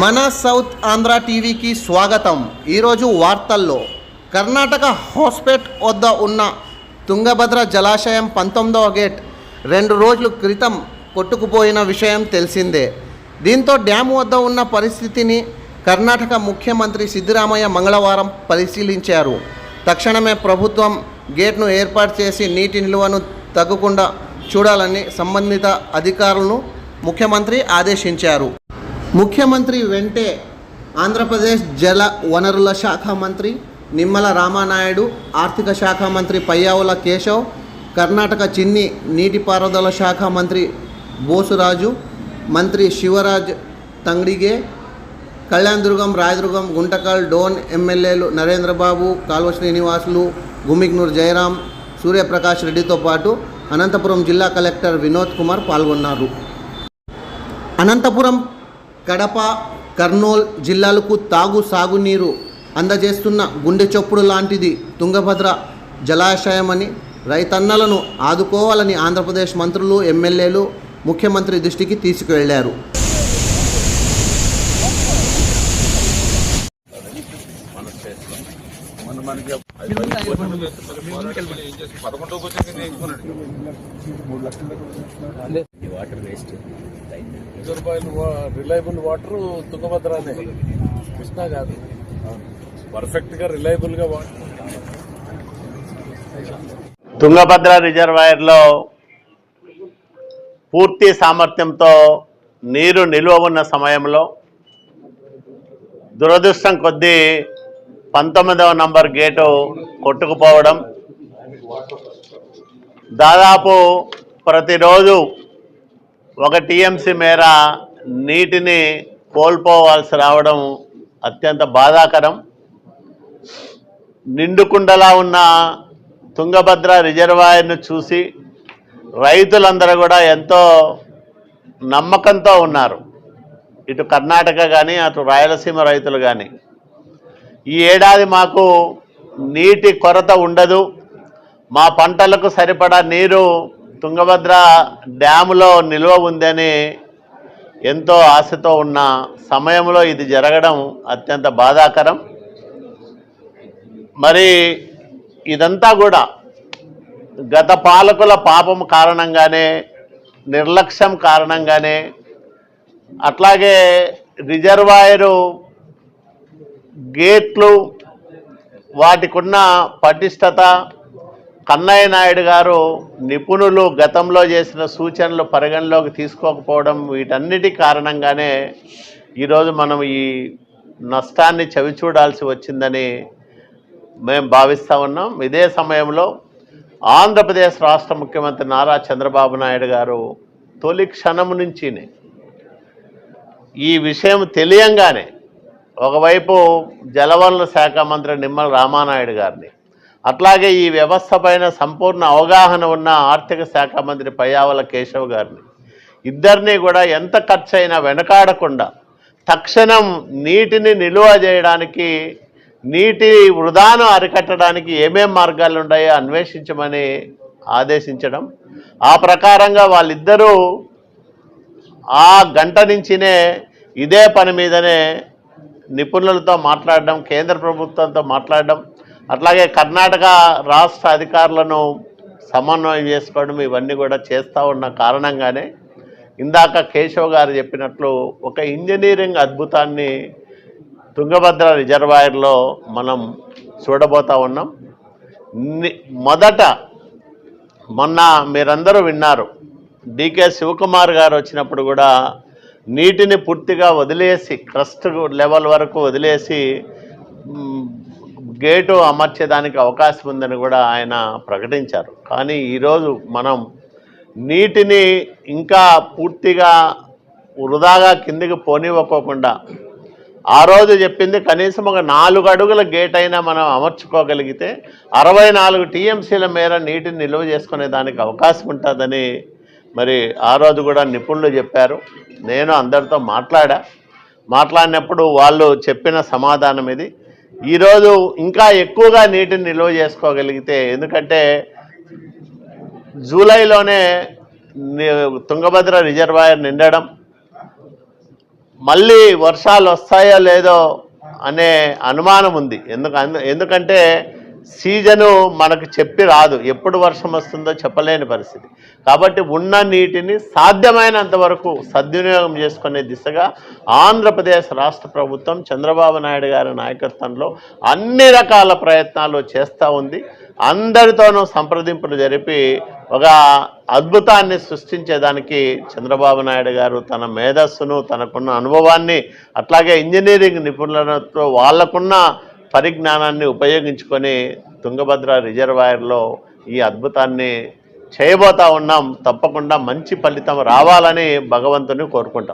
మన సౌత్ ఆంధ్ర టీవీకి స్వాగతం. ఈరోజు వార్తల్లో కర్ణాటక హాస్పేట్ వద్ద ఉన్న తుంగభద్ర జలాశయం పంతొమ్మిదవ గేట్ రెండు రోజుల క్రితం కొట్టుకుపోయిన విషయం తెలిసిందే. దీంతో డ్యాము వద్ద ఉన్న పరిస్థితిని కర్ణాటక ముఖ్యమంత్రి సిద్ధరామయ్య మంగళవారం పరిశీలించారు. తక్షణమే ప్రభుత్వం గేట్ను ఏర్పాటు చేసి నీటి నిల్వను తగ్గకుండా చూడాలని సంబంధిత అధికారులను ముఖ్యమంత్రి ఆదేశించారు. ముఖ్యమంత్రి వెంటే ఆంధ్రప్రదేశ్ జల వనరుల శాఖ మంత్రి నిమ్మల రామానాయుడు ఆర్థిక శాఖ మంత్రి పయ్యావుల కేశవ్ కర్ణాటక చిన్ని నీటిపారుదల శాఖ మంత్రి బోసురాజు మంత్రి శివరాజ్ తంగడిగే కళ్యాణదుర్గం రాయదుర్గం గుంటకల్ డోన్ ఎమ్మెల్యేలు నరేంద్రబాబు కాల్వ శ్రీనివాసులు గుమిగ్నూర్ జయరాం సూర్యప్రకాష్ రెడ్డితో పాటు అనంతపురం జిల్లా కలెక్టర్ వినోద్ కుమార్ పాల్గొన్నారు. అనంతపురం కడప కర్నూల్ జిల్లాలకు తాగు సాగునీరు అందజేస్తున్న గుండె చొప్పుడు లాంటిది తుంగభద్ర జలాశయమని రైతన్నలను ఆదుకోవాలని ఆంధ్రప్రదేశ్ మంత్రులు ఎమ్మెల్యేలు ముఖ్యమంత్రి దృష్టికి తీసుకువెళ్ళారు. Water waste. Reservoir reliable water తుంగభద్రనే Krishna కాదు. పర్ఫెక్ట్గా రిలయబుల్గా వాటర్ తుంగభద్ర రిజర్వాయర్లో పూర్తి సామర్థ్యంతో నీరు నిల్వ ఉన్న సమయంలో దురదృష్టం కొద్దీ పంతొమ్మిదవ నంబర్ గేటు కొట్టుకుపోవడం. దాదాపు ప్రతిరోజు ఒక టీఎంసీ మేర నీటిని కోల్పోవాల్సి రావడం అత్యంత బాధాకరం. నిండుకుండలా ఉన్న తుంగభద్ర రిజర్వాయర్ను చూసి రైతులందరూ కూడా ఎంతో నమ్మకంతో ఉన్నారు. ఇటు కర్ణాటక కానీ అటు రాయలసీమ రైతులు కానీ ఈ ఏడాది మాకు నీటి కొరత ఉండదు. మా పంటలకు సరిపడా నీరు తుంగభద్ర డ్యాములో నిల్వ ఉందని ఎంతో ఆశతో ఉన్న సమయంలో ఇది జరగడం అత్యంత బాధాకరం. మరి ఇదంతా కూడా గత పాలకుల పాపం కారణంగానే నిర్లక్ష్యం కారణంగానే అట్లాగే రిజర్వాయరు గేట్లు వాటికున్న పటిష్టత కన్నయ్య నాయుడు గారు నిపుణులు గతంలో చేసిన సూచనలు పరిగణలోకి తీసుకోకపోవడం వీటన్నిటి కారణంగానే ఈరోజు మనం ఈ నష్టాన్ని చవిచూడాల్సి వచ్చిందని మేము భావిస్తూ ఉన్నాం. ఇదే సమయంలో ఆంధ్రప్రదేశ్ రాష్ట్ర ముఖ్యమంత్రి నారా చంద్రబాబు నాయుడు గారు తొలి క్షణం నుంచినే ఈ విషయం తెలియంగానే ఒకవైపు జలవనరుల శాఖ మంత్రి నిమ్మల రామానాయుడు గారిని అట్లాగే ఈ వ్యవస్థ పైన సంపూర్ణ అవగాహన ఉన్న ఆర్థిక శాఖ మంత్రి పయ్యావల కేశవ్ గారిని. ఇద్దరిని కూడా ఎంత ఖర్చు అయినా వెనకాడకుండా తక్షణం నీటిని నిలువ చేయడానికి నీటి వృధాను అరికట్టడానికి ఏమేం మార్గాలు ఉన్నాయో అన్వేషించమని ఆదేశించడం. ఆ ప్రకారంగా వాళ్ళిద్దరూ ఆ గంట నుంచినే ఇదే పని మీదనే నిపుణులతో మాట్లాడడం కేంద్ర ప్రభుత్వంతో మాట్లాడడం అట్లాగే కర్ణాటక రాష్ట్ర అధికారులను సమన్వయం చేసుకోవడం ఇవన్నీ కూడా చేస్తూ ఉన్న కారణంగానే ఇందాక కేశవ్ గారు చెప్పినట్లు ఒక ఇంజనీరింగ్ అద్భుతాన్ని తుంగభద్ర రిజర్వాయర్లో మనం చూడబోతా ఉన్నాం. మొదట మొన్న మీరందరూ విన్నారు. డికే శివకుమార్ గారు వచ్చినప్పుడు కూడా నీటిని పూర్తిగా వదిలేసి క్రస్ట్ లెవెల్ వరకు వదిలేసి గేటు అమర్చేదానికి అవకాశం ఉందని కూడా ఆయన ప్రకటించారు. కానీ ఈరోజు మనం నీటిని ఇంకా పూర్తిగా వృధాగా కిందికి పోనివ్వకోకుండా ఆ రోజు చెప్పింది కనీసం ఒక నాలుగు అడుగుల గేట్ అయినా మనం అమర్చుకోగలిగితే అరవై నాలుగు టీఎంసీల మేర నీటిని నిల్వ చేసుకునే దానికి అవకాశం ఉంటుందని మరి ఆ రోజు కూడా నిపుణులు చెప్పారు. నేను అందరితో మాట్లాడా. మాట్లాడినప్పుడు వాళ్ళు చెప్పిన సమాధానం ఇది. ఈరోజు ఇంకా ఎక్కువగా నీటిని నిల్వ చేసుకోగలిగితే ఎందుకంటే జూలైలోనే తుంగభద్ర రిజర్వాయర్ నిండడం మళ్ళీ వర్షాలు వస్తాయో లేదో అనే అనుమానం ఉంది. ఎందుకు ఎందుకంటే సీజను మనకు చెప్పి రాదు. ఎప్పుడు వర్షం వస్తుందో చెప్పలేని పరిస్థితి. కాబట్టి ఉన్న నీటిని సాధ్యమైనంత వరకు సద్వినియోగం చేసుకునే దిశగా ఆంధ్రప్రదేశ్ రాష్ట్ర ప్రభుత్వం చంద్రబాబు నాయుడు గారి నాయకత్వంలో అన్ని రకాల ప్రయత్నాలు చేస్తూ ఉంది. అందరితోనూ సంప్రదింపులు జరిపి ఒక అద్భుతాన్ని సృష్టించేదానికి చంద్రబాబు నాయుడు గారు తన మేధస్సును తనకున్న అనుభవాన్ని అట్లాగే ఇంజనీరింగ్ నిపుణులతో వాళ్ళకున్న పరిజ్ఞానాన్ని ఉపయోగించుకొని తుంగభద్ర రిజర్వాయర్లో ఈ అద్భుతాన్ని చేయబోతా ఉన్నాం. తప్పకుండా మంచి ఫలితం రావాలని భగవంతుని కోరుకుంటాం.